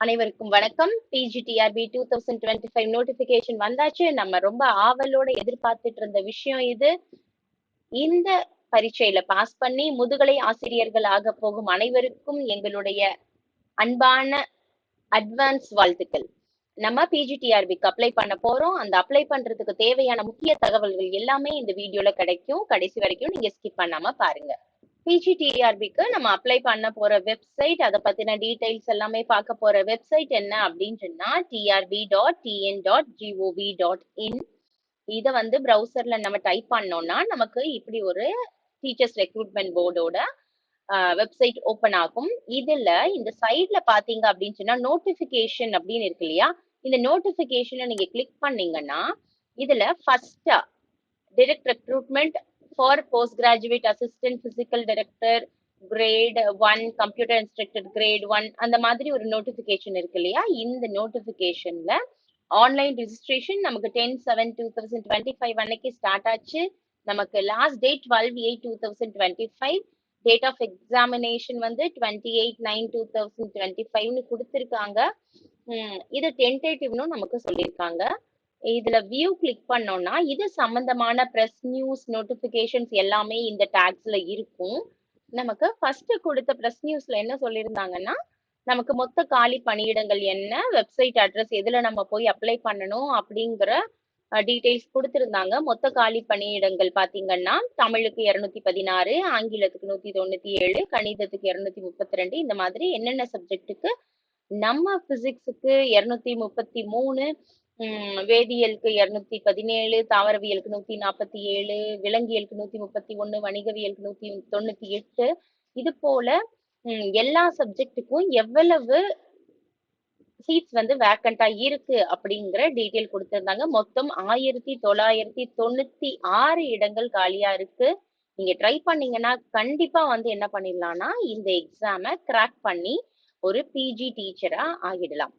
அனைவருக்கும் வணக்கம். PGTRB two thousand twenty five notification வந்தாச்சு. நம்ம ரொம்ப ஆவலோட எதிர்பார்த்துட்டு இருந்த விஷயம் இது. இந்த பரீட்சையில பாஸ் பண்ணி முதுகலை ஆசிரியர்கள் ஆக போகும் அனைவருக்கும் எங்களுடைய அன்பான அட்வான்ஸ் வாழ்த்துக்கள். நம்ம பிஜிடிஆர்பிக்கு அப்ளை பண்ண போறோம். அந்த அப்ளை பண்றதுக்கு தேவையான முக்கிய தகவல்கள் எல்லாமே இந்த வீடியோல கிடைக்கும். கடைசி வரைக்கும் நீங்க ஸ்கிப் பண்ணாம பாருங்க. பிஜிடிஆர்பிக்கு நம்ம அப்ளை பண்ண போற வெப்சைட் அதை பத்தின டீடைல்ஸ் எல்லாமே பார்க்க போற வெப்சைட் என்ன அப்படின்னு சொன்னா TRB dot TN dot GOV dot in இதை வந்து ப்ரௌசர்ல நம்ம டைப் பண்ணோம்னா நமக்கு இப்படி ஒரு டீச்சர்ஸ் ரெக்ரூட்மெண்ட் போர்டோட வெப்சைட் ஓப்பன் ஆகும். இதுல இந்த சைட்ல பாத்தீங்க அப்படின்னு சொன்னா நோட்டிபிகேஷன் அப்படின்னு இருக்கு இல்லையா? இந்த நோட்டிபிகேஷனை நீங்க கிளிக் பண்ணீங்கன்னா இதுல ஃபர்ஸ்டா direct recruitment for post graduate assistant physical director grade one computer instructor grade one அந்த மாதிரி ஒரு நோட்டிபிகேஷன் இருக்கு இல்லையா? இந்த நோட்டிபிகேஷன்ல ஆன்லைன் ரிஜிஸ்ட்ரேஷன் நமக்கு ten seven two thousand twenty five அன்னைக்கு ஸ்டார்ட் ஆச்சு. நமக்கு last date twelve eight two thousand twenty five date of examination வந்து twenty eight nine two thousand twenty ஃபைவ்னு கொடுத்துருக்காங்க இது டென்டேட்டிவ்னு நமக்கு சொல்லியிருக்காங்க. இதுல வியூ கிளிக் பண்ணோம்னா இது சம்பந்தமான ப்ரெஸ் நியூஸ் நோட்டிபிகேஷன்ஸ் எல்லாமே இந்த டேக்ஸ்ல இருக்கும். நமக்கு ஃபர்ஸ்ட் கொடுத்த ப்ரெஸ் நியூஸ்ல என்ன சொல்லியிருந்தாங்கன்னா நமக்கு மொத்த காலி பணியிடங்கள் என்ன வெப்சைட் அட்ரஸ் எதுல நம்ம போய் அப்ளை பண்ணணும் அப்படிங்கிற டீடைல்ஸ் கொடுத்திருந்தாங்க. மொத்த காலி பணியிடங்கள் பாத்தீங்கன்னா தமிழுக்கு இருநூத்தி பதினாறு ஆங்கிலத்துக்கு நூத்தி தொண்ணூத்தி ஏழு கணிதத்துக்கு இருநூத்தி முப்பத்தி ரெண்டு இந்த மாதிரி என்னென்ன சப்ஜெக்ட்டுக்கு நம்ம பிசிக்ஸுக்கு இருநூத்தி முப்பத்தி மூணு உம் வேதியியலுக்கு இருநூத்தி பதினேழு தாவரவியலுக்கு நூத்தி நாற்பத்தி ஏழு விலங்கியலுக்கு நூத்தி முப்பத்தி ஒண்ணு வணிகவியலுக்கு நூத்தி தொண்ணூத்தி எட்டு. இது போல எல்லா சப்ஜெக்ட்டுக்கும் எவ்வளவு சீட்ஸ் வந்து வேக்கண்டா இருக்கு அப்படிங்கிற டீட்டெயில் கொடுத்திருந்தாங்க. மொத்தம் ஆயிரத்தி தொள்ளாயிரத்தி தொண்ணூத்தி ஆறு இடங்கள் காலியா இருக்கு. நீங்க ட்ரை பண்ணீங்கன்னா கண்டிப்பா வந்து என்ன பண்ணிடலாம்னா இந்த எக்ஸாமை கிராக் பண்ணி ஒரு பிஜி டீச்சரா ஆகிடலாம்.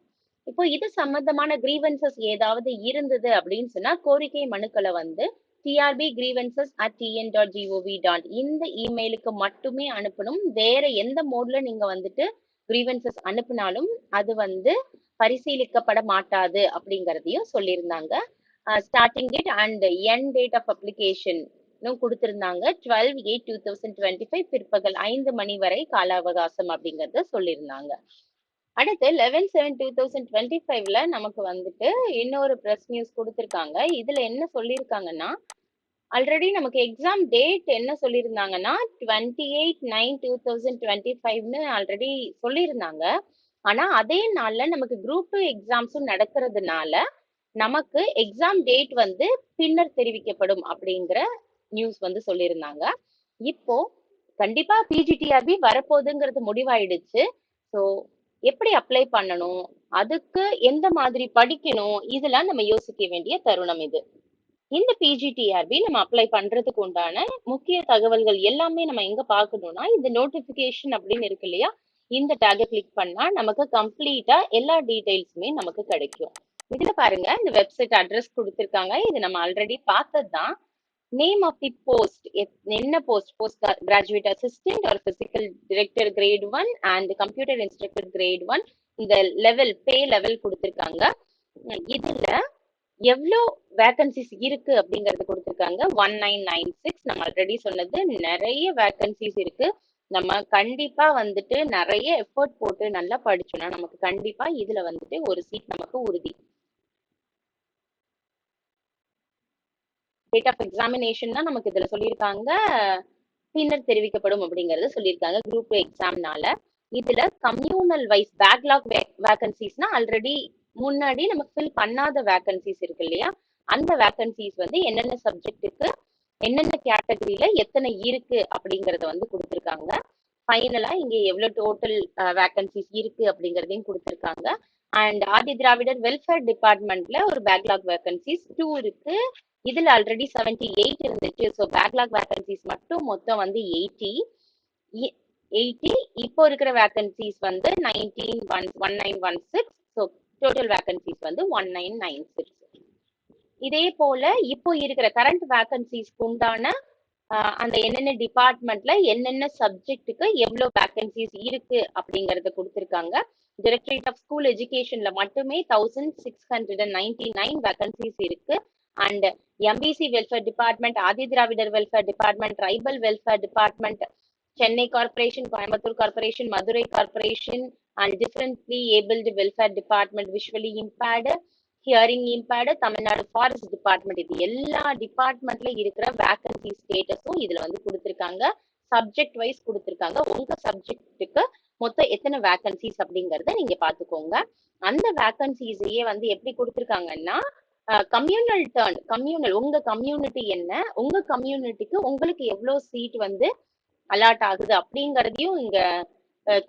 இப்போ இது சம்பந்தமான கிரீவன்சஸ் ஏதாவது இருந்தது அப்படின்னு சொன்னா கோரிக்கை மனுக்களை வந்து TRB grievances at TN dot GOV dot இந்த இமெயிலுக்கு மட்டுமே அனுப்பணும். வேற எந்த மோட்ல நீங்க வந்துட்டு கிரீவன்சஸ் அனுப்பினாலும் அது வந்து பரிசீலிக்கப்பட மாட்டாது அப்படிங்கறதையும் சொல்லியிருந்தாங்க. Starting date and end date of application கொடுத்திருந்தாங்க. Twelve eight two thousand twenty five பிற்பகல் ஐந்து மணி வரை கால அவகாசம் அப்படிங்கறத சொல்லியிருந்தாங்க. அடுத்து eleven seven two thousand twenty ஃபைவ்ல நமக்கு வந்துட்டு இன்னொரு ப்ரெஸ் நியூஸ் கொடுத்துருக்காங்க. இதுல என்ன சொல்லியிருக்காங்கன்னா ஆல்ரெடி நமக்கு எக்ஸாம் டேட் என்ன சொல்லியிருந்தாங்கன்னா twenty eight nine two thousand twenty ஃபைவ்னு ஆல்ரெடி சொல்லியிருந்தாங்க ஆனா அதே நாள்ல நமக்கு குரூப் டூ எக்ஸாம்ஸும் நடக்கிறதுனால நமக்கு எக்ஸாம் டேட் வந்து பின்னர் தெரிவிக்கப்படும் அப்படிங்கிற நியூஸ் வந்து சொல்லியிருந்தாங்க இப்போ கண்டிப்பா பிஜிடிஆர்பி வரப்போகுதுங்கிறது முடிவாயிடுச்சு. ஸோ எப்படி அப்ளை பண்ணணும்? அதுக்கு எந்த மாதிரி படிக்கணும்? இதெல்லாம் நம்ம யோசிக்க வேண்டிய தருணம் இது. இந்த பிஜிடிஆர்பி நம்ம அப்ளை பண்றதுக்கு உண்டான முக்கிய தகவல்கள் எல்லாமே நம்ம எங்க பார்க்கணும்னா இந்த நோட்டிபிகேஷன் அப்படின்னு இருக்கு இல்லையா? இந்த டேக கிளிக் பண்ணா நமக்கு கம்ப்ளீட்டா எல்லா டீடைல்ஸுமே நமக்கு கிடைக்கும். இதுல பாருங்க இந்த வெப்சைட் அட்ரஸ் கொடுத்துருக்காங்க. இது நம்ம ஆல்ரெடி பார்த்தது தான் நேம் ஆஃப் தி போஸ்ட் என்ன post post graduate assistant or physical director grade one and computer instructor grade one இந்த லெவல் பே லெவல் கொடுத்துருக்காங்க. இதுல எவ்வளோ வேகன்சிஸ் இருக்கு அப்படிங்கறது கொடுத்துருக்காங்க. ஒன் நைன் நைன் சிக்ஸ் நம்ம ஆல்ரெடி சொன்னது நிறைய வேகன்சிஸ் இருக்கு. நம்ம கண்டிப்பா வந்துட்டு நிறைய எஃபர்ட் போட்டு நல்லா படிச்சோம்னா நமக்கு கண்டிப்பா இதுல வந்துட்டு ஒரு சீட் நமக்கு உறுதி. டேட் ஆஃப் எக்ஸாமினேஷன் தான் நமக்கு இதுல சொல்லியிருக்காங்க. பின்னர் தெரிவிக்கப்படும் அப்படிங்கறத சொல்லியிருக்காங்க குரூப் எக்ஸாம்னால இதுல கம்யூனல் வைஸ் பேக்லாக் வேகன்சிஸ்னா ஆல்ரெடி முன்னாடி நமக்கு ஃபில் பண்ணாத வேகன்சிஸ் இருக்கு இல்லையா? அந்த வேகன்சிஸ் வந்து என்னென்ன சப்ஜெக்ட்டுக்கு என்னென்ன கேட்டகரியில எத்தனை இருக்கு அப்படிங்கறத வந்து கொடுத்துருக்காங்க. ஃபைனலா இங்க எவ்வளவு டோட்டல் வேகன்சிஸ் இருக்கு அப்படிங்கறதையும் கொடுத்துருக்காங்க. அண்ட் ஆதி திராவிடர் வெல்ஃபேர் டிபார்ட்மெண்ட்ல ஒரு பேக்லாக் வேகன்சிஸ் டூ இருக்கு. இதுல ஆல்ரெடி செவன்டி எயிட் இருந்துச்சு. ஸோ பேக்லாக் வேகன்சிஸ் மட்டும் மொத்தம் வந்து எயிட்டி எயிட்டி இப்போ இருக்கிற வேகன்சிஸ் வந்து nineteen one one nine one six so total vacancies வந்து ஒன் நைன் நைன் சிக்ஸ் இதே போல இப்போ இருக்கிற கரண்ட் வேகன்சிஸ்க்கு உண்டான அந்த என்னென்ன டிபார்ட்மெண்ட்ல என்னென்ன சப்ஜெக்ட்டுக்கு எவ்வளோ வேகன்சிஸ் இருக்கு அப்படிங்கறத கொடுத்துருக்காங்க. டைரக்டரேட் ஆஃப் ஸ்கூல் எஜுகேஷன்ல மட்டுமே thousand six hundred and ninety nine vacancies இருக்கு. And MBC welfare department Adi Dravidar welfare department tribal welfare department Chennai corporation Coimbatore corporation Madurai corporation and differently abled welfare department visually impaired hearing impaired Tamil Nadu forest department இது எல்லா டிபார்ட்மெண்ட்ல இருக்கிற vacancy ஸ்டேட்டஸும் இதுல வந்து கொடுத்துருக்காங்க. Subject wise கொடுத்துருக்காங்க. உங்க சப்ஜெக்ட்டுக்கு மொத்தம் எத்தனை வேகன்சிஸ் அப்படிங்கறத நீங்க பாத்துக்கோங்க அந்த வேகன்சிஸையே வந்து எப்படி கொடுத்துருக்காங்கன்னா கம்யூனல் டேர்ன் கம்யூனல் உங்க கம்யூனிட்டி என்ன? உங்க கம்யூனிட்டிக்கு உங்களுக்கு எவ்வளவு சீட் வந்து அலாட் ஆகுது அப்படிங்கறதையும் இங்க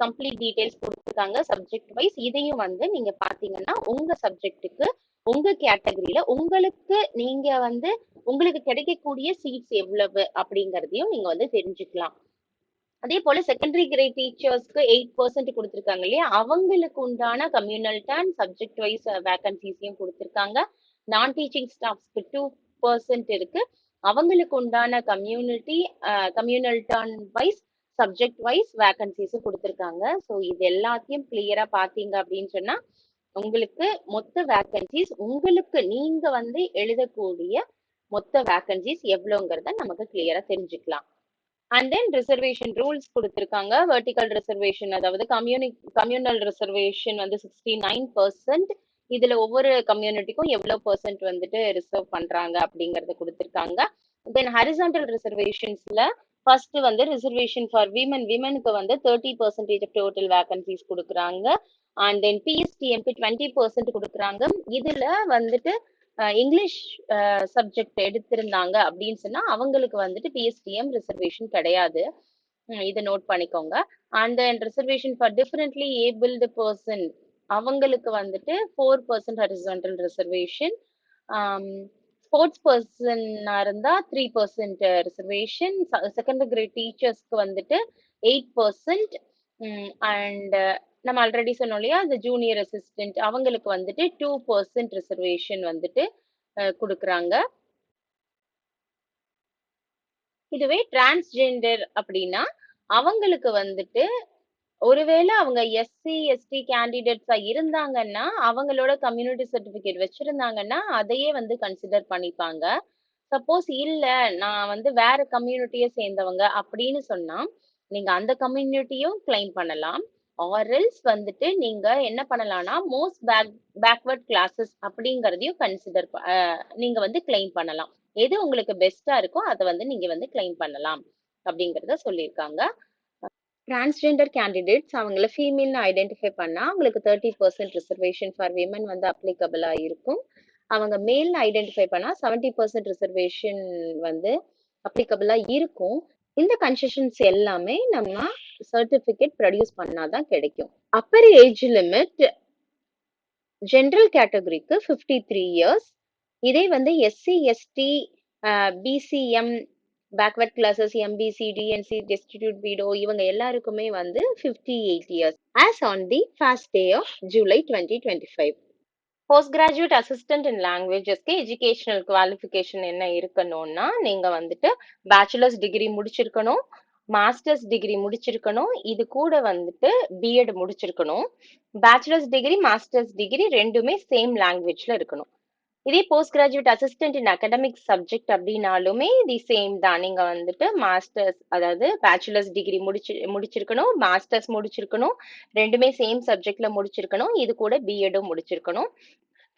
கம்ப்ளீட் டீடைல்ஸ் கொடுத்துருக்காங்க. சப்ஜெக்ட் வைஸ் இதையும் வந்து நீங்க பாத்தீங்கன்னா உங்க சப்ஜெக்ட்டுக்கு உங்க கேட்டகரியில உங்களுக்கு நீங்க வந்து உங்களுக்கு கிடைக்கக்கூடிய சீட்ஸ் எவ்வளவு அப்படிங்கறதையும் நீங்க வந்து தெரிஞ்சுக்கலாம். அதே போல செகண்டரி கிரேட் டீச்சர்ஸ்க்கு எயிட் பர்சன்ட் கொடுத்துருக்காங்க இல்லையா? அவங்களுக்கு உண்டான கம்யூனல் டேன் சப்ஜெக்ட் வைஸ் வேகன்சிஸையும் கொடுத்துருக்காங்க. நான் டீச்சிங் ஸ்டாஃப்ஸ்க்கு டூ பர்சன்ட் இருக்கு. அவங்களுக்கு உண்டான community communal turn wise subject wise வேகன்சிஸும் கொடுத்துருக்காங்க. ஸோ இது எல்லாத்தையும் கிளியரா பாத்தீங்க அப்படின்னு சொன்னா உங்களுக்கு மொத்த வேகன்சிஸ் உங்களுக்கு நீங்க வந்து எழுதக்கூடிய மொத்த வேகன்சிஸ் எவ்வளோங்கிறத நமக்கு கிளியரா தெரிஞ்சுக்கலாம். அண்ட் தென் ரிசர்வேஷன் ரூல்ஸ் கொடுத்துருக்காங்க. வெர்டிக்கல் ரிசர்வேஷன் அதாவது கம்யூனி கம்யூனல் ரிசர்வேஷன் வந்து சிக்ஸ்டி நைன் பர்சன்ட் இதுல ஒவ்வொரு கம்யூனிட்டிக்கும் எவ்வளவு பர்சன்ட் வந்துட்டு ரிசர்வ் பண்றாங்க அப்படிங்கறத கொடுத்துருக்காங்க. தென் ஹரிசான்டல் ரிசர்வேஷன்ஸ்ல ஃபர்ஸ்ட் வந்து ரிசர்வேஷன் ஃபார் விமன் விமனுக்கு வந்து thirty percentage of total vacancies கொடுக்குறாங்க. அண்ட் தென் பிஎஸ்டிஎம்க்கு டுவெண்ட்டி பர்சன்ட் கொடுக்குறாங்க. இதுல வந்துட்டு இங்கிலீஷ் சப்ஜெக்ட் எடுத்திருந்தாங்க அப்படின்னு சொன்னா அவங்களுக்கு வந்துட்டு பிஎஸ்டிஎம் ரிசர்வேஷன் கிடையாது. இதை நோட் பண்ணிக்கோங்க. And then reservation for differently abled person அவங்களுக்கு வந்துட்டு four percent horizontal reservation sports பர்சனா இருந்தா three percent reservation secondary grade டீச்சர்ஸ்க்கு வந்துட்டு எயிட் பர்சன்ட் அண்ட் நம்ம ஆல்ரெடி சொன்னோம் இல்லையா இந்த ஜூனியர் அசிஸ்டன்ட் அவங்களுக்கு வந்துட்டு டூ பர்சன்ட் ரிசர்வேஷன் வந்துட்டு கொடுக்குறாங்க. இதுவே டிரான்ஸ்ஜெண்டர் அப்படின்னா அவங்களுக்கு வந்துட்டு ஒருவேளை அவங்க எஸ்சி எஸ்டி கேண்டிடேட்ஸா இருந்தாங்கன்னா அவங்களோட கம்யூனிட்டி சர்டிபிகேட் வச்சிருந்தாங்கன்னா அதையே வந்து கன்சிடர் பண்ணிப்பாங்க. சப்போஸ் இல்ல நான் வந்து வேற கம்யூனிட்டியை சேர்ந்தவங்க அப்படின்னு சொன்னா நீங்க அந்த கம்யூனிட்டியும் கிளைம் பண்ணலாம். ஆர்எல்ஸ் வந்துட்டு நீங்க என்ன பண்ணலாம்னா மோஸ்ட் பேக் பேக்வர்ட் கிளாஸஸ் அப்படிங்கறதையும் கன்சிடர் நீங்க வந்து கிளைம் பண்ணலாம். எது உங்களுக்கு பெஸ்டா இருக்கோ அதை வந்து நீங்க வந்து கிளைம் பண்ணலாம் அப்படிங்கறத சொல்லியிருக்காங்க. டிரான்ஸ்ஜெண்டர் கேண்டிடேட்ஸ் அவங்கள ஃபீமேல்னு ஐடென்டிஃபை பண்ணால் அவங்களுக்கு thirty percent reservation for women வந்து அப்ளிகபிளாக இருக்கும். அவங்க மேல் ஐடென்டிஃபை பண்ணால் செவன்ட்டி பர்சன்ட் ரிசர்வேஷன் வந்து அப்ளிகபிளாக இருக்கும். இந்த கன்செஷன்ஸ் எல்லாமே நம்ம சர்டிஃபிகேட் ப்ரொடியூஸ் பண்ணாதான் கிடைக்கும். அப்பர் ஏஜ் லிமிட் ஜென்ரல் கேட்டகரிக்கு ஃபிஃப்டி த்ரீ இயர்ஸ் இதே வந்து SC ST BCM backward classes MBC DNC destitute widow இவங்க எல்லாருக்குமே வந்து fifty eight years as on the first day of July twenty twenty five post graduate assistant in லாங்குவேஜஸ்க்கு educational qualification என்ன இருக்கணும்னா நீங்கள் வந்துட்டு bachelors degree முடிச்சிருக்கணும் மாஸ்டர்ஸ் டிகிரி முடிச்சிருக்கணும் இது கூட வந்துட்டு பிஎட் முடிச்சிருக்கணும். பேச்சுலர்ஸ் டிகிரி மாஸ்டர்ஸ் டிகிரி ரெண்டுமே சேம் லாங்குவேஜில் இருக்கணும். இதே post graduate assistant in academic subject அப்படின்னாலுமே தி சேம் தான். நீங்க வந்துட்டு மாஸ்டர்ஸ் அதாவது பேச்சுலர்ஸ் டிகிரி முடிச்சு முடிச்சிருக்கணும் மாஸ்டர்ஸ் முடிச்சிருக்கணும் ரெண்டுமே சேம் சப்ஜெக்ட்ல முடிச்சிருக்கணும் இது கூட பிஎடும் முடிச்சிருக்கணும்.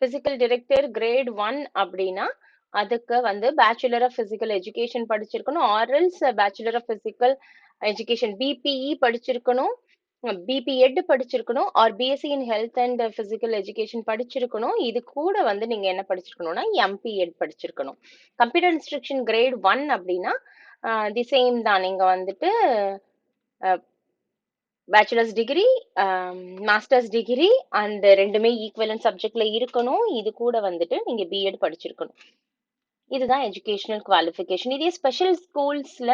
பிசிக்கல் டிரெக்டர் கிரேட் ஒன் அப்படின்னா அதுக்கு வந்து பேச்சுலர் ஆஃப் பிசிக்கல் எஜுகேஷன் படிச்சிருக்கணும். Or else bachelor of physical education BPE படிச்சிருக்கணும். பிபி எட் படிச்சிருக்கணும் or BSc in health and physical education படிச்சிருக்கணும். இது கூட வந்து நீங்க என்ன படிச்சிருக்கணும்னா எம்பி எட் படிச்சிருக்கணும். கம்ப்யூட்டர் இன்ஸ்ட்ரக்ஷன் கிரேட் ஒன் அப்படின்னா தி சேம் தான். நீங்க வந்துட்டு bachelors degree masters degree and ரெண்டுமே ஈக்குவலன் சப்ஜெக்ட்ல இருக்கணும். இது கூட வந்துட்டு நீங்க பிஎட் படிச்சிருக்கணும். இதுதான் எஜுகேஷனல் குவாலிஃபிகேஷன் இதே ஸ்பெஷல் ஸ்கூல்ஸ்ல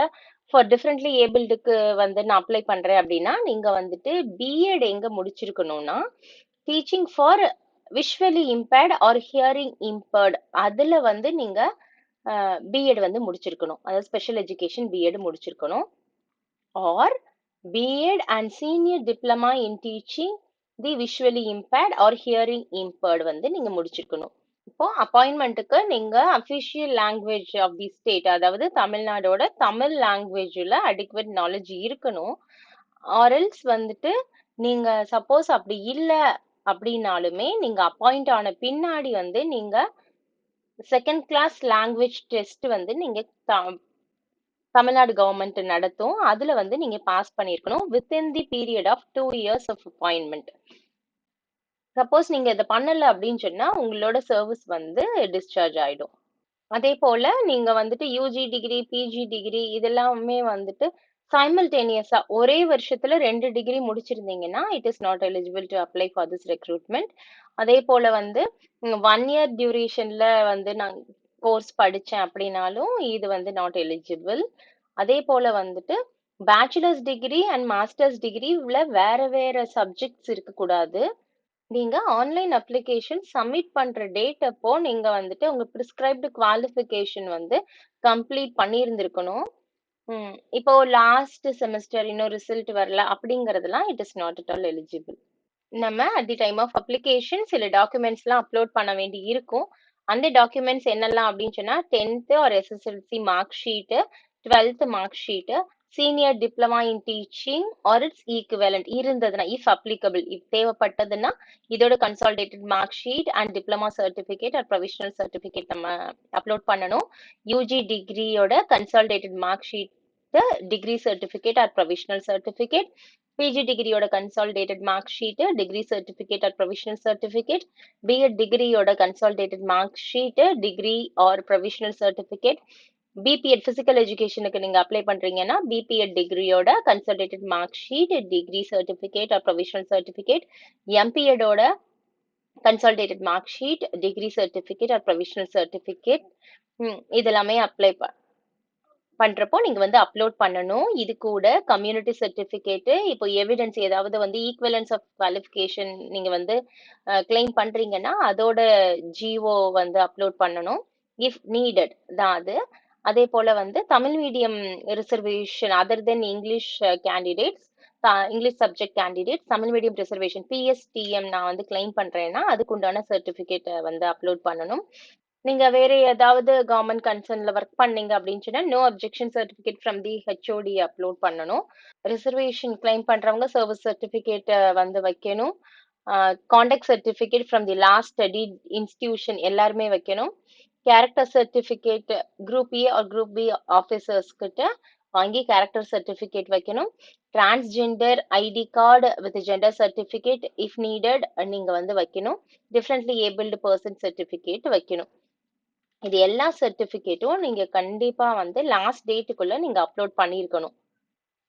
ஃபார் டிஃப்ரெண்ட்லி ஏபிள்டுக்கு வந்து நான் அப்ளை பண்றேன் அப்படின்னா நீங்க வந்துட்டு பிஎட் எங்க முடிச்சிருக்கணும்னா teaching for visually impaired or hearing impaired அதுல வந்து நீங்க பிஎட் வந்து முடிச்சிருக்கணும். அதாவது ஸ்பெஷல் எஜுகேஷன் பிஎட் முடிச்சிருக்கணும். Or BEd and senior diploma in teaching the visually impaired or hearing impaired வந்து நீங்க முடிச்சிருக்கணும். இப்போ அப்பாயின்மெண்ட்டுக்கு நீங்க official language of the state அதாவது தமிழ்நாடோட தமிழ் லாங்குவேஜில் அடிக்குவேட் நாலேஜ் இருக்கணும். ஆர்எல்ஸ் வந்துட்டு நீங்க சப்போஸ் அப்படி இல்லை அப்படின்னாலுமே நீங்க அப்பாயிண்ட் ஆன பின்னாடி வந்து நீங்க செகண்ட் கிளாஸ் லாங்குவேஜ் டெஸ்ட் வந்து நீங்க த- தமிழ்நாடு கவர்மெண்ட் நடத்தும். அதுல வந்து நீங்க பாஸ் பண்ணியிருக்கணும் within the period of two years of appointment suppose நீங்க இதை பண்ணல அப்படின்னு சொன்னா உங்களோட சர்வீஸ் வந்து டிஸ்சார்ஜ் ஆயிடும். அதே போல நீங்க வந்துட்டு யூஜி டிகிரி பிஜி டிகிரி இதெல்லாமே வந்துட்டு சைமல்டேனியஸா ஒரே வருஷத்துல ரெண்டு degree முடிச்சிருந்தீங்கன்னா it is not eligible to apply for this recruitment அதே போல வந்து ஒன் இயர் டியூரேஷன்ல வந்து நான் கோர்ஸ் படிச்சேன் அப்படின்னாலும் இது வந்து நாட் எலிஜிபிள் அதே போல வந்துட்டு பேச்சுலர்ஸ் டிகிரி அண்ட் மாஸ்டர்ஸ் டிகிரில வேற வேற சப்ஜெக்ட்ஸ் இருக்கக்கூடாது. நீங்க ஆன்லைன் அப்ளிகேஷன் சப்மிட் பண்ற டேட் அப்போ நீங்க வந்துட்டு உங்க ப்ரிஸ்கிரைப்டு குவாலிஃபிகேஷன் வந்து கம்ப்ளீட் பண்ணியிருந்திருக்கணும். ம், இப்போ லாஸ்ட் செமஸ்டர் இன்னும் ரிசல்ட் வரல அப்படிங்கறதெல்லாம் it is not at all eligible நம்ம at the time of application சில டாக்குமெண்ட்ஸ்லாம் அப்லோட் பண்ண வேண்டி இருக்கும். அந்த டாக்குமெண்ட்ஸ் என்னெல்லாம் அப்படின்னு சொன்னா tenth or SSLC mark sheet twelfth mark sheet senior diploma in teaching or its equivalent இருந்ததுன்னா இஃப் அப்ளிகபிள் இப் தேவைப்பட்டதுன்னா இதோட consolidated mark sheet and diploma certificate or provisional certificate நம்ம அப்லோட் பண்ணணும். UG டிகிரியோட consolidated mark sheet degree certificate or provisional certificate PG டிகிரியோட consolidated mark sheet degree certificate or provisional certificate BEd டிகிரியோட consolidated mark sheet degree or provisional certificate BPEd physical எஜுகேஷனுக்கு நீங்க apply பண்றீங்கன்னா BPEd டிகிரியோட consolidated mark sheet degree certificate or provisional certificate எம்பிஎடோட consolidated mark sheet degree certificate or provisional certificate இதெல்லாமே apply பண்றப்போ நீங்க வந்து upload பண்ணணும். இது கூட community certificate இப்போ எவிடன்ஸ் ஏதாவது வந்து ஈக்குவலன்ஸ் ஆஃப் குவாலிஃபிகேஷன் நீங்க வந்து கிளைம் பண்றீங்கன்னா அதோட ஜிஓ வந்து அப்லோட் பண்ணணும். இஃப் நீடட் தான் அது. அதே போல வந்து Tamil medium reservation other then English candidates English subject candidates Tamil medium reservation PSTM non வந்து கிளைம் பண்றேன்னா அதுக்கு உண்டான சர்டிஃபிகேட் வந்து அப்லோட் பண்ணணும். நீங்க வேற ஏதாவது கவர்மெண்ட் கன்சர்ன்ல ஒர்க் பண்ணீங்க அப்படின்னு சொன்னா no objection certificate from the HOD upload பண்ணணும். ரிசர்வேஷன் கிளைம் பண்றவங்க சர்வீஸ் சர்டிஃபிகேட் வந்து வைக்கணும். Conduct certificate from the last study institution எல்லாருமே வைக்கணும். Character certificate group A or group B officers கிட்ட வாங்கி கேரக்டர் சர்டிஃபிகேட் வைக்கணும். Transgender ID card with gender certificate if needed நீங்கள் வந்து வைக்கணும். டிஃப்ரெண்ட்லி ஏபிள்டு பர்சன் சர்டிஃபிகேட் வைக்கணும். இது எல்லா சர்டிஃபிகேட்டும் நீங்கள் கண்டிப்பாக வந்து லாஸ்ட் டேட்டுக்குள்ளே நீங்கள் அப்லோட் பண்ணியிருக்கணும்.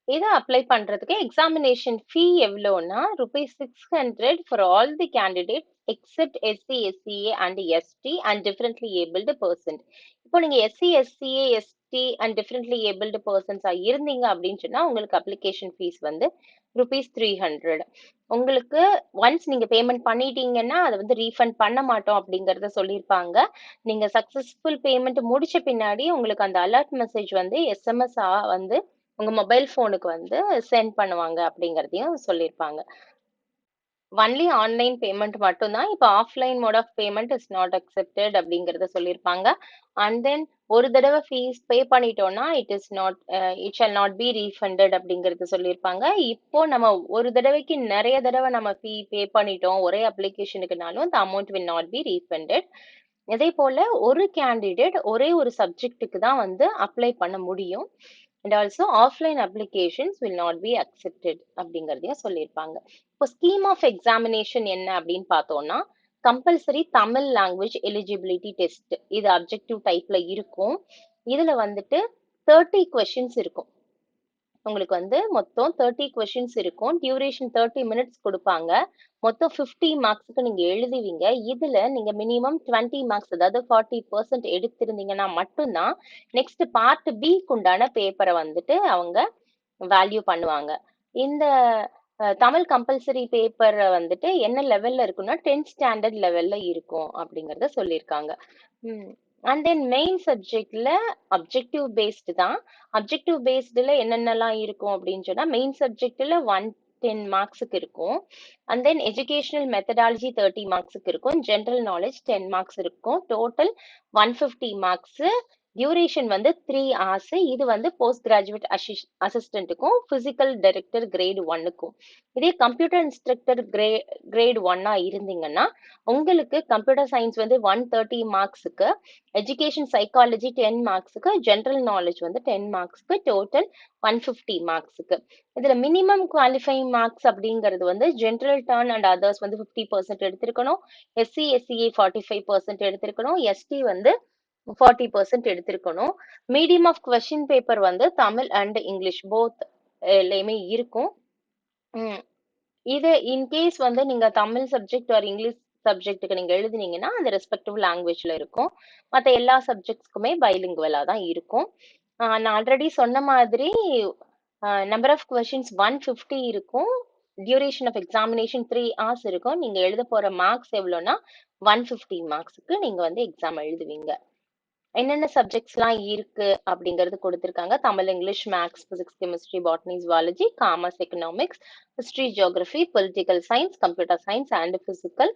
இதை அப்ளை பண்றதுக்கு examination fee எவ்வளோன்னா rupees six hundred for all the candidate except SC SCA and ST and differently abled person இப்போ நீங்க SC SCA ST and differently abled பர்சன்ஸா இருந்தீங்க அப்படின்னு சொன்னா உங்களுக்கு அப்ளிகேஷன் ஃபீஸ் வந்து ருபீஸ் த்ரீ ஹண்ட்ரட் உங்களுக்கு ஒன்ஸ் நீங்க பேமெண்ட் பண்ணிட்டீங்கன்னா அதை வந்து ரீஃபண்ட் பண்ண மாட்டோம் அப்படிங்கறத சொல்லியிருப்பாங்க நீங்க சக்சஸ்ஃபுல் பேமெண்ட் முடிச்ச பின்னாடி உங்களுக்கு அந்த அலர்ட் மெசேஜ் வந்து எஸ்எம்எஸ் வந்து உங்க மொபைல் ஃபோனுக்கு வந்து சென்ட் பண்ணுவாங்க அப்படிங்கறதையும் சொல்லியிருப்பாங்க. ஒன்லி ஆன்லைன் பேமெண்ட் மட்டும்தான். இப்போ offline mode of payment is not accepted அப்படிங்கறத சொல்லியிருப்பாங்க. அண்ட் தென் ஒரு தடவை ஃபீஸ் பே பண்ணிட்டோம்னா it is not it shall not be refunded அப்படிங்கறது சொல்லியிருப்பாங்க. இப்போ நம்ம ஒரு தடவைக்கு நிறைய தடவை நம்ம ஃபீ பே பண்ணிட்டோம் ஒரே அப்ளிகேஷனுக்குனாலும் அந்த amount will not be refunded இதே போல ஒரு கேண்டிடேட் ஒரே ஒரு சப்ஜெக்ட்டுக்கு தான் வந்து அப்ளை பண்ண முடியும். And also offline applications will not be accepted அப்படிங்கிறதையும் சொல்லியிருப்பாங்க. இப்போ ஸ்கீம் ஆஃப் எக்ஸாமினேஷன் என்ன அப்படின்னு பார்த்தோம்னா compulsory Tamil language eligibility test இது அப்ஜெக்டிவ் டைப்ல இருக்கும். இதுல வந்துட்டு தேர்ட்டி கொஷின்ஸ் இருக்கும். உங்களுக்கு வந்து மொத்தம் தேர்ட்டி கொஷின்ஸ் இருக்கும். டியூரேஷன் தேர்ட்டி மினிட்ஸ் கொடுப்பாங்க. மொத்தம் ஃபிஃப்டி மார்க்ஸுக்கு நீங்க எழுதுவீங்க. இதுல நீங்க மினிமம் டுவெண்ட்டி மார்க்ஸ் அதாவது ஃபார்ட்டி பர்சன்ட் எடுத்திருந்தீங்கன்னா மட்டும்தான் நெக்ஸ்ட் பார்ட் பிக்கு உண்டான பேப்பரை வந்துட்டு அவங்க வேல்யூ பண்ணுவாங்க. இந்த தமிழ் கம்பல்சரி பேப்பர் வந்துட்டு என்ன லெவல்ல இருக்குன்னா டென்த் ஸ்டாண்டர்ட் லெவல்ல இருக்கும் அப்படிங்கறத சொல்லியிருக்காங்க. ம். அண்ட் தென் மெயின் சப்ஜெக்ட்ல அப்ஜெக்டிவ் பேஸ்டு தான். அப்ஜெக்டிவ் பேஸ்டில் என்னென்னலாம் இருக்கும் அப்படின்னு சொன்னா மெயின் சப்ஜெக்ட்ல ஒன் டென் மார்க்ஸுக்கு இருக்கும். And then educational methodology thirty மார்க்ஸுக்கு இருக்கும். ஜென்ரல் நாலேஜ் டென் மார்க்ஸ் இருக்கும். Total one fifty marks duration வந்து த்ரீ ஹார்ஸ் இது வந்து போஸ்ட் கிராஜுவேட் அசிஸ்டன்ட்டுக்கும் ஃபிசிக்கல் டைரக்டர் கிரேட் ஒன்னுக்கும் இதே கம்ப்யூட்டர் இன்ஸ்ட்ரக்டர் கிரே கிரேட் ஒன்னா இருந்தீங்கன்னா உங்களுக்கு கம்ப்யூட்டர் சயின்ஸ் வந்து ஒன் தேர்ட்டி மார்க்ஸுக்கு எஜுகேஷன் சைக்காலஜி டென் மார்க்ஸுக்கு ஜென்ரல் நாலேஜ் வந்து டென் மார்க்ஸ்க்கு டோட்டல் ஒன் ஃபிஃப்டி மார்க்ஸுக்கு இதுல மினிமம் குவாலிஃபைங் மார்க்ஸ் அப்படிங்கிறது வந்து ஜென்ரல் டர்ன் அண்ட் அதர்ஸ் வந்து fifty percent எடுத்திருக்கணும். SC SCA forty five percent எடுத்திருக்கணும். ST வந்து ஃபார்ட்டி பர்சன்ட் எடுத்திருக்கணும். மீடியம் ஆஃப் கொஷின் பேப்பர் வந்து தமிழ் அண்ட் இங்கிலீஷ் போத் எல்லாமே இருக்கும். இது இன்கேஸ் வந்து நீங்க தமிழ் சப்ஜெக்ட் ஒரு இங்கிலீஷ் சப்ஜெக்ட்டுக்கு நீங்க எழுதுனீங்கன்னா அந்த ரெஸ்பெக்டிவ் லாங்குவேஜ்ல இருக்கும். மற்ற எல்லா சப்ஜெக்ட்ஸ்க்குமே பைலிங்குவலா தான் இருக்கும். நான் ஆல்ரெடி சொன்ன மாதிரி number of questions one fifty இருக்கும். Duration of examination three hours இருக்கும். நீங்க எழுத போற மார்க்ஸ் எவ்வளோனா ஒன் ஃபிஃப்டி மார்க்ஸுக்கு நீங்க வந்து எக்ஸாம் எழுதுவீங்க. என்னென்ன சப்ஜெக்ட்ஸ்லாம் இருக்கு அப்படிங்கிறது கொடுத்துருக்காங்க. Tamil English maths physics chemistry botany zoology commerce economics history geography political science computer science and physical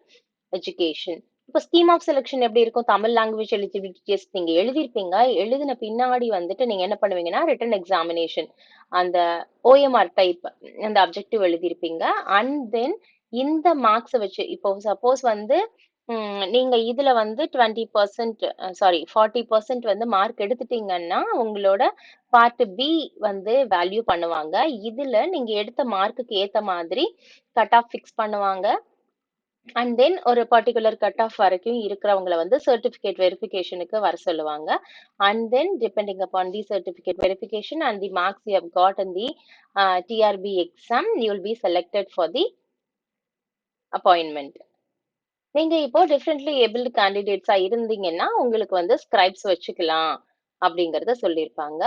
education இப்போ ஸ்கீம் ஆஃப் செலெக்ஷன் எப்படி இருக்கும்? தமிழ் லாங்குவேஜ் எலிஜிபிலிட்டி டெஸ்ட் நீங்க எழுதியிருப்பீங்க. எழுதின பின்னாடி வந்துட்டு நீங்க என்ன பண்ணுவீங்கன்னா ரிட்டன் எக்ஸாமினேஷன் அந்த ஓஎம்ஆர் டைப் அந்த அப்ஜெக்டிவ் எழுதியிருப்பீங்க. அண்ட் தென் இந்த மார்க்ஸை வச்சு இப்போ சப்போஸ் வந்து ம், நீங்க இதுல வந்து twenty percent sorry forty percent வந்து மார்க் எடுத்துட்டீங்கன்னா உங்களோட பார்ட் பி வந்து வேல்யூ பண்ணுவாங்க. இதுல நீங்க எடுத்த மார்க்குக்கு ஏத்த மாதிரி கட் ஆஃப் ஃபிக்ஸ் பண்ணுவாங்க. அண்ட் தென் ஒரு பர்டிகுலர் கட் ஆஃப் வரைக்கும் இருக்கிறவங்கள வந்து சர்டிஃபிகேட் வெரிஃபிகேஷனுக்கு வர சொல்லுவாங்க. And then depending upon the certificate verification and the marks you have got in the TRB exam you will be selected for the appointment நீங்க இப்போ டிஃப்ரெண்ட்லி ஏபிள்டு கேண்டிடேட்ஸா இருந்தீங்கன்னா உங்களுக்கு வந்து ஸ்கிரைப்ஸ் வச்சுக்கலாம் அப்படிங்கறத சொல்லியிருப்பாங்க.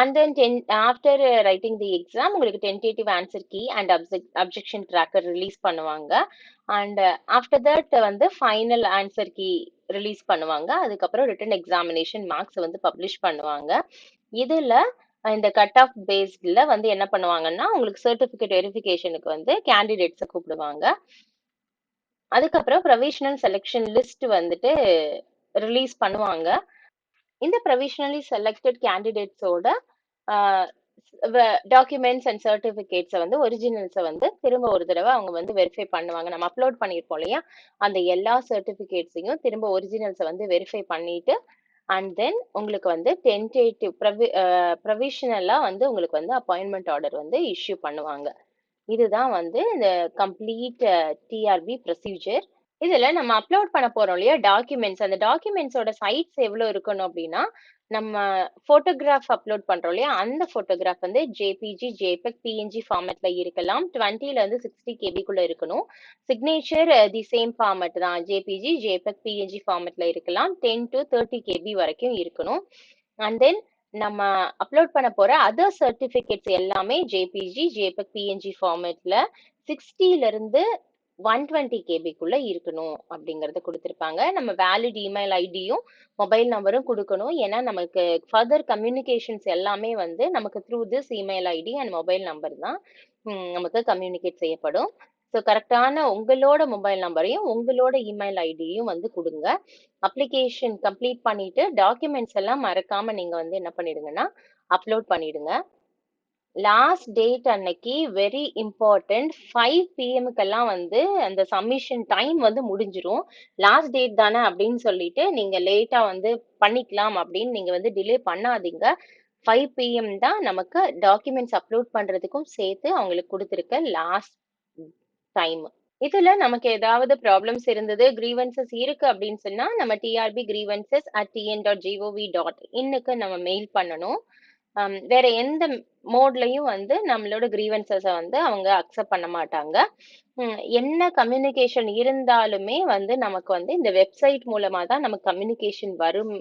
And then then after writing the exam உங்களுக்கு tentative answer key and objection tracker release பண்ணுவாங்க. அண்ட் ஆஃப்டர் தட் வந்து ஃபைனல் ஆன்சர் கீ ரிலீஸ் பண்ணுவாங்க. அதுக்கப்புறம் ரிட்டன் எக்ஸாமினேஷன் மார்க்ஸ் வந்து பப்ளிஷ் பண்ணுவாங்க. இதுல இந்த கட் ஆஃப் பேஸ்டில் வந்து என்ன பண்ணுவாங்கன்னா உங்களுக்கு சர்டிஃபிகேட் வெரிஃபிகேஷனுக்கு வந்து கேண்டிடேட்ஸை கூப்பிடுவாங்க. அதுக்கப்புறம் ப்ரொவிஷனல் செலெக்ஷன் லிஸ்ட் வந்துட்டு ரிலீஸ் பண்ணுவாங்க. இந்த ப்ரொவிஷனலி செலக்டட் கேண்டிடேட்ஸோட டாக்குமெண்ட்ஸ் அண்ட் சர்டிஃபிகேட்ஸை வந்து ஒரிஜினல்ஸை வந்து திரும்ப ஒரு தடவை அவங்க வந்து வெரிஃபை பண்ணுவாங்க. நம்ம அப்லோட் பண்ணியிருப்போம் இல்லையா? அந்த எல்லா சர்டிஃபிகேட்ஸையும் திரும்ப ஒரிஜினல்ஸை வந்து வெரிஃபை பண்ணிட்டு அண்ட் தென் உங்களுக்கு வந்து டென்டேட்டிவ் ப்ரவி ப்ரொவிஷனலாக வந்து உங்களுக்கு வந்து அப்பாயின்மெண்ட் ஆர்டர் வந்து இஷ்யூ பண்ணுவாங்க. இதுதான் வந்து இந்த கம்ப்ளீட் டிஆர்பி ப்ரொசீஜர் இதுல நம்ம அப்லோட் பண்ண போறோம் இல்லையா டாக்குமெண்ட்ஸ் அந்த டாக்குமெண்ட்ஸோட சைட்ஸ் எவ்வளவு இருக்கணும் அப்படின்னா நம்ம போட்டோகிராஃப் அப்லோட் பண்றோம் இல்லையா அந்த போட்டோகிராஃப் வந்து ஜேபிஜி ஜேபெக் பிஎன்ஜி ஃபார்மேட்ல இருக்கலாம். டுவெண்ட்டில இருந்து சிக்ஸ்டி கேபிக்குள்ள இருக்கணும். சிக்னேச்சர் தி சேம் ஃபார்மேட் தான். ஜேபிஜி ஜேபெக் பிஎன்ஜி ஃபார்மேட்ல இருக்கலாம். டென் டு தேர்ட்டி கேபி வரைக்கும் இருக்கணும். அண்ட் தென் நம்ம அப்லோட் பண்ண போற அதர் சர்டிபிகேட்ஸ் எல்லாமே ஜேபிஜி ஜேபக் பிஎன்ஜி ஃபார்மேட்ல சிக்ஸ்டில இருந்து ஒன் டுவெண்ட்டி கேபிக்குள்ள இருக்கணும் அப்படிங்கறத கொடுத்துருப்பாங்க. நம்ம வேலிட் இமெயில் ஐடியும் மொபைல் நம்பரும் கொடுக்கணும். ஏன்னா நமக்கு ஃபர்தர் கம்யூனிகேஷன்ஸ் எல்லாமே வந்து நமக்கு through this email ID and mobile number தான் நமக்கு கம்யூனிகேட் செய்யப்படும். ஸோ கரெக்டான உங்களோட மொபைல் நம்பரையும் உங்களோட இமெயில் ஐடியும் வந்து கொடுங்க. அப்ளிகேஷன் கம்ப்ளீட் பண்ணிட்டு டாக்குமெண்ட்ஸ் எல்லாம் மறக்காம நீங்க வந்து என்ன பண்ணிடுங்கன்னா அப்லோட் பண்ணிடுங்க. லாஸ்ட் டேட் அன்னைக்கு வெரி இம்பார்ட்டன்ட் ஃபைவ் பிஎம்க்கெல்லாம் வந்து அந்த சப்மிஷன் டைம் வந்து முடிஞ்சிரும். லாஸ்ட் டேட் தானே அப்படின்னு சொல்லிட்டு நீங்க லேட்டா வந்து பண்ணிக்கலாம் அப்படின்னு நீங்க வந்து டிலே பண்ணாதீங்க. ஃபைவ் பிஎம் தான் நமக்கு டாக்குமெண்ட்ஸ் அப்லோட் பண்றதுக்கும் சேர்த்து அவங்களுக்கு கொடுத்துருக்க லாஸ்ட் டைம் இதுல நமக்கு ஏதாவது ப்ராப்ளம்ஸ் இருந்தது கிரீவன்சஸ் இருக்கு அப்படின்னு சொன்னா நம்ம TRB grievances at TN dot GOV dot இன்னுக்கு நம்ம மெயில் பண்ணணும். வேற எந்த மோட்லயும் வந்து நம்மளோட கிரீவன்சஸை வந்து அவங்க அக்செப்ட் பண்ண மாட்டாங்க. என்ன கம்யூனிகேஷன் இருந்தாலுமே வந்து நமக்கு வந்து இந்த வெப்சைட் மூலமா தான் நமக்கு கம்யூனிகேஷன் வரும்.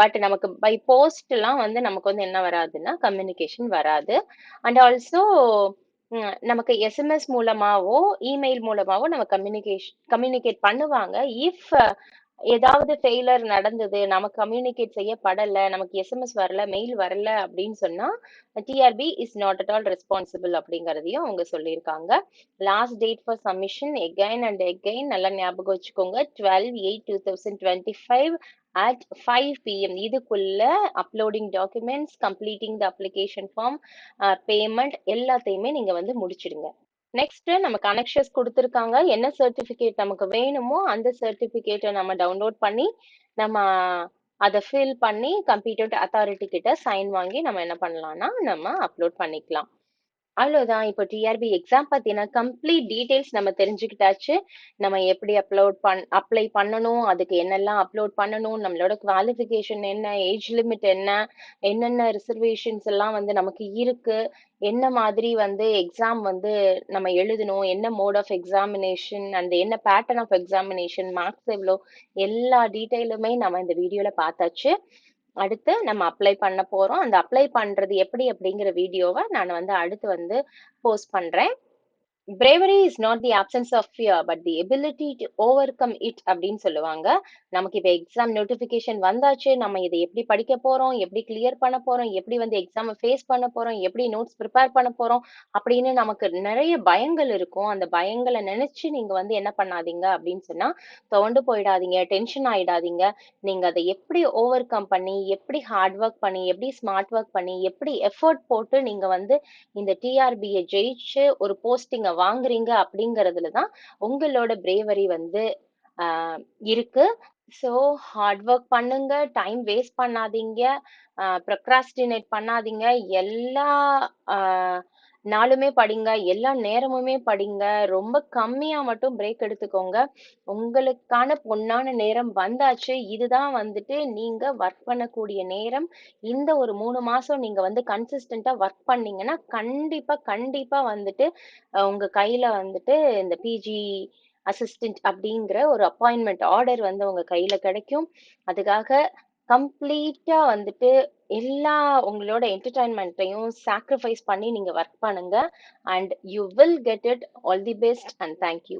பட் நமக்கு பை போஸ்ட்லாம் வந்து நமக்கு வந்து என்ன வராதுன்னா கம்யூனிகேஷன் வராது. அண்ட் ஆல்சோ நமக்கு எஸ்எம்எஸ் மூலமாவோ இமெயில் மூலமாவோ நம்ம கம்யூனிகேஷன் கம்யூனிகேட் பண்ணுவாங்க. இஃப் ஏதாவது ஃபெயிலர் நடந்தது நமக்கு கம்யூனிகேட் செய்யப்படல நமக்கு எஸ்எம்எஸ் வரல மெயில் வரல அப்படின்னு சொன்னா TRB is not at all responsible அப்படிங்கிறதையும் அவங்க சொல்லியிருக்காங்க. Last date for submission again and again நல்லா ஞாபகம் வச்சுக்கோங்க. Twelve eight two thousand twenty five at five PM இதுக்குள்ள uploading documents completing the application form payment எல்லாத்தையுமே நீங்க வந்து முடிச்சிடுங்க. நெக்ஸ்ட் நம்ம கனெக்ஷன்ஸ் கொடுத்துருக்காங்க. என்ன சர்டிஃபிகேட் நமக்கு வேணுமோ அந்த சர்டிஃபிகேட்டை நம்ம டவுன்லோட் பண்ணி நம்ம அதை ஃபில் பண்ணி கம்ப்யூட்டர் அத்தாரிட்டி கிட்ட சைன் வாங்கி நம்ம என்ன பண்ணலாம்னா நம்ம அப்லோட் பண்ணிக்கலாம். அவ்வளோதான் இப்போ டிஆர்பி எக்ஸாம் பத்தின கம்ப்ளீட் டீட்டெயில்ஸ் நம்ம தெரிஞ்சுக்கிட்டாச்சு. நம்ம எப்படி அப்லோட் பண் அப்ளை பண்ணணும் அதுக்கு என்னெல்லாம் அப்லோட் பண்ணணும் நம்மளோட குவாலிஃபிகேஷன் என்ன ஏஜ் லிமிட் என்ன என்னென்ன ரிசர்வேஷன்ஸ் எல்லாம் வந்து நமக்கு இருக்கு என்ன மாதிரி வந்து எக்ஸாம் வந்து நம்ம எழுதணும் என்ன மோட் ஆஃப் எக்ஸாமினேஷன் அண்ட் என்ன பேட்டர்ன் ஆஃப் எக்ஸாமினேஷன் மார்க்ஸ் எவ்வளோ எல்லா டீட்டெயிலுமே நம்ம இந்த வீடியோல பார்த்தாச்சு. அடுத்து நம்ம அப்ளை பண்ண போறோம். அந்த அப்ளை பண்றது எப்படி அப்படிங்கிற வீடியோவை நான் வந்து அடுத்து வந்து post bravery is not the absence of fear but the ability to overcome it அப்படின்னு சொல்லுவாங்க. நமக்கு இப்போ எக்ஸாம் நோட்டிஃபிகேஷன் வந்தாச்சு நம்ம இதை எப்படி படிக்க போறோம் எப்படி கிளியர் பண்ண போறோம் எப்படி வந்து எக்ஸாமை ஃபேஸ் பண்ண போறோம் எப்படி நோட்ஸ் ப்ரிப்பேர் பண்ண போறோம் அப்படின்னு நமக்கு நிறைய பயங்கள் இருக்கும். அந்த பயங்களை நினைச்சு நீங்க வந்து என்ன பண்ணாதீங்க அப்படின்னு சொன்னா துவண்டு போயிடாதீங்க டென்ஷன் ஆயிடாதீங்க. நீங்க அதை எப்படி ஓவர் கம் பண்ணி எப்படி ஹார்ட் ஒர்க் பண்ணி எப்படி ஸ்மார்ட் ஒர்க் பண்ணி எப்படி எஃபர்ட் போட்டு நீங்க வந்து இந்த டிஆர்பியை ஜெயிச்சு ஒரு போஸ்டிங்கை வாங்குறீங்க அப்படிங்கறதுல தான் உங்களோட பிரேவரி வந்து ஆஹ் இருக்கு. ஸோ ஹார்ட் ஒர்க் பண்ணுங்க டைம் வேஸ்ட் பண்ணாதீங்க ப்ரொக்ராஸ்டினேட் பண்ணாதீங்க. எல்லா ஆஹ் நாளுமே படிங்க எல்லா நேரமுமே படிங்க. ரொம்ப கம்மியா மட்டும் பிரேக் எடுத்துக்கோங்க. உங்களுக்கான பொன்னான நேரம் வந்தாச்சு. இதுதான் வந்துட்டு நீங்க ஒர்க் பண்ணக்கூடிய நேரம். இந்த ஒரு மூணு மாசம் நீங்க வந்து கன்சிஸ்டண்டா ஒர்க் பண்ணீங்கன்னா கண்டிப்பா கண்டிப்பா வந்துட்டு உங்க கையில வந்துட்டு இந்த பிஜி அசிஸ்டன்ட் அப்படிங்கிற ஒரு அப்பாயின்மெண்ட் ஆர்டர் வந்து உங்க கையில கிடைக்கும். அதுக்காக கம்ப்ளீட்டா வந்துட்டு எல்லா உங்களோட என்டர்டைன்மெண்ட்டையும் சாக்ரிஃபைஸ் பண்ணி நீங்க ஒர்க் பண்ணுங்க. And you will get it all the best and thank you